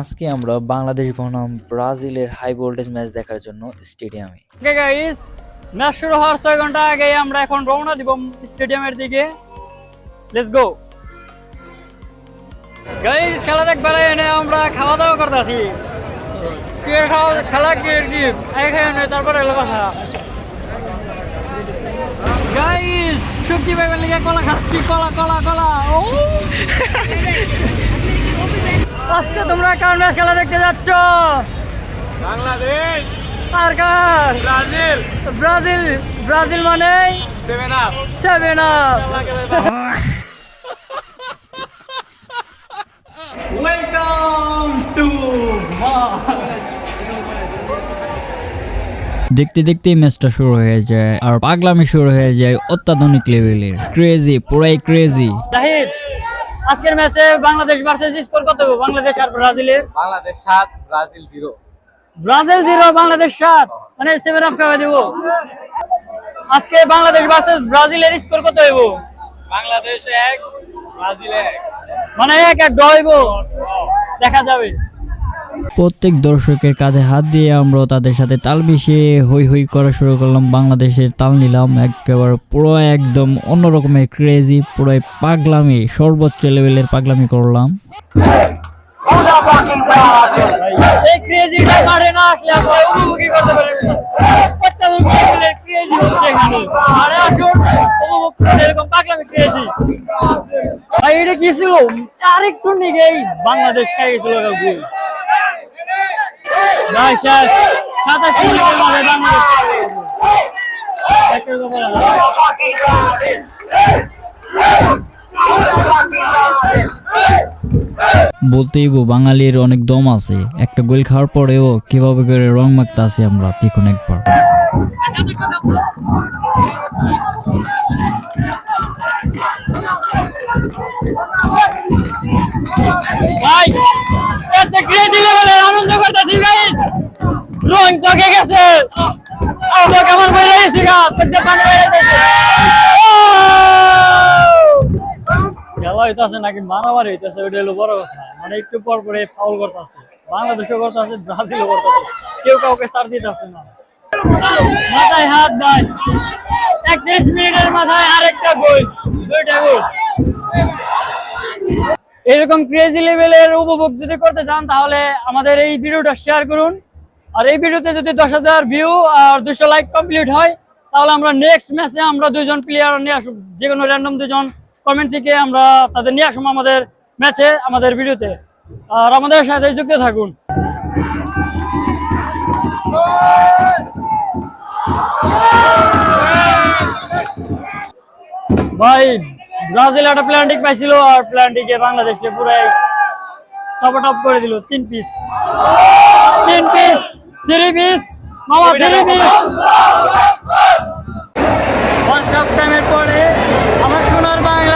আজকে আমরা বাংলাদেশ বনাম ব্রাজিলের হাই ভোল্টেজ ম্যাচ দেখার জন্য স্টেডিয়ামে ম্যাচ শুরু হওয়ার ছয় ঘণ্টা আগে আমরা এখন রওনা দিব স্টেডিয়ামের দিকে। লেটস গো গাইস খেলা দেখবার এনে আমরা খাওয়া দাওয়া করতেছি। ক্রিকেট খাওয়া খেলা ক্রিকেট কি? এখানে তারপরে এলো কথা। গাইস শক্তি পাইবার লিগে কলা খাচ্ছি কলা কলা কলা। ও! আজকে তোমরা কার ম্যাচ খেলা দেখতে যাচ্ছ? বাংলাদেশ। আর কার? ব্রাজিল। ব্রাজিল। ব্রাজিল মানে? Seven up seven welcome to দেখতে দেখতে ম্যাচটা শুরু হয়ে যায় আর পাগলামি শুরু হয়ে যায় অত্যাধুনিক লেভেলের ক্রেজি পুরাই ক্রেজি আজকের ম্যাচে বাংলাদেশ ভার্সেস স্কোর কত হবে? বাংলাদেশ আর ব্রাজিলের? বাংলাদেশ 7 ব্রাজিল 0 ব্রাজিল 0 বাংলাদেশ 7 মানে সেভেন আপ খাওয়া দেব। আজকে বাংলাদেশ ভার্সেস ব্রাজিলের স্কোর কত হইব? বাংলাদেশ 1 ব্রাজিল 1 মানে এক এক ড্র হইব। দেখা যাবে। প্রত্যেক দর্শকের কাঁধে হাত দিয়ে আমরা তাদের সাথে তাল মিশিয়ে হই হই করা শুরু করলাম। বাংলাদেশের তাল নিলাম একেবারে পুরো একদম অন্যরকমের ক্রেজি পুরো পাগলামি, সর্বোচ্চ লেভেলের পাগলামি করলাম। এটা কি ছিল? আরেকটু নিগেই বাংলাদেশ খেয়ে গেছিল ভাই শেষ সাতাশ। বলতেই বো, বাঙালির অনেক দম আছে। একটা গোল খাওয়ার পরেও কীভাবে করে রং মাখতে আছি আমরা দেখুন একবার ভাই এতে ক্রেজি লেভেলের আনন্দ করতেছি গাইস রং চকে গেছে আমরা কেমন বলে গেছি গা চোখে পানি বেড়ে গেছে খেলা হইতাছে নাকি মারামারি হইতাছে, ওইটা হলো বড় কথা। মানে একটু পর পরে ফাউল করতেছে। বাংলাদেশও করতেছে, ব্রাজিলও করতেছে। কেউ কাউকে ছাড় দিতেছে না। মাথায় হাত ভাই। একত্রিশ মিনিটের মাথায় আরেকটা গোল দুইটা গোল এরকম ক্রেজি লেভেলের উপভোগ যদি করতে চান, তাহলে আমাদের এই ভিডিওটা শেয়ার করুন। আর এই ভিডিওতে যদি দশ হাজার ভিউ আর দুশো লাইক কমপ্লিট হয়, তাহলে আমরা নেক্সট ম্যাচে আমরা দুজন প্লেয়ার নিয়ে আসব যে কোনো র্যান্ডম দুজন কমেন্ট থেকে আমরা তাদের নিয়ে আসব আমাদের ম্যাচে আমাদের ভিডিওতে আর আমাদের সাথে যুক্ত থাকুন। ভাই, ব্রাজিল একটা প্ল্যান্টিক পাইছিল আর প্ল্যান্টিকে বাংলাদেশে পুরাই টপ টপ করে দিল। তিন পিস তিন পিস থ্রি পিস মামা থ্রি পিস ফার্স্ট হাফ টাইমের পরে আমার সোনার বাংলা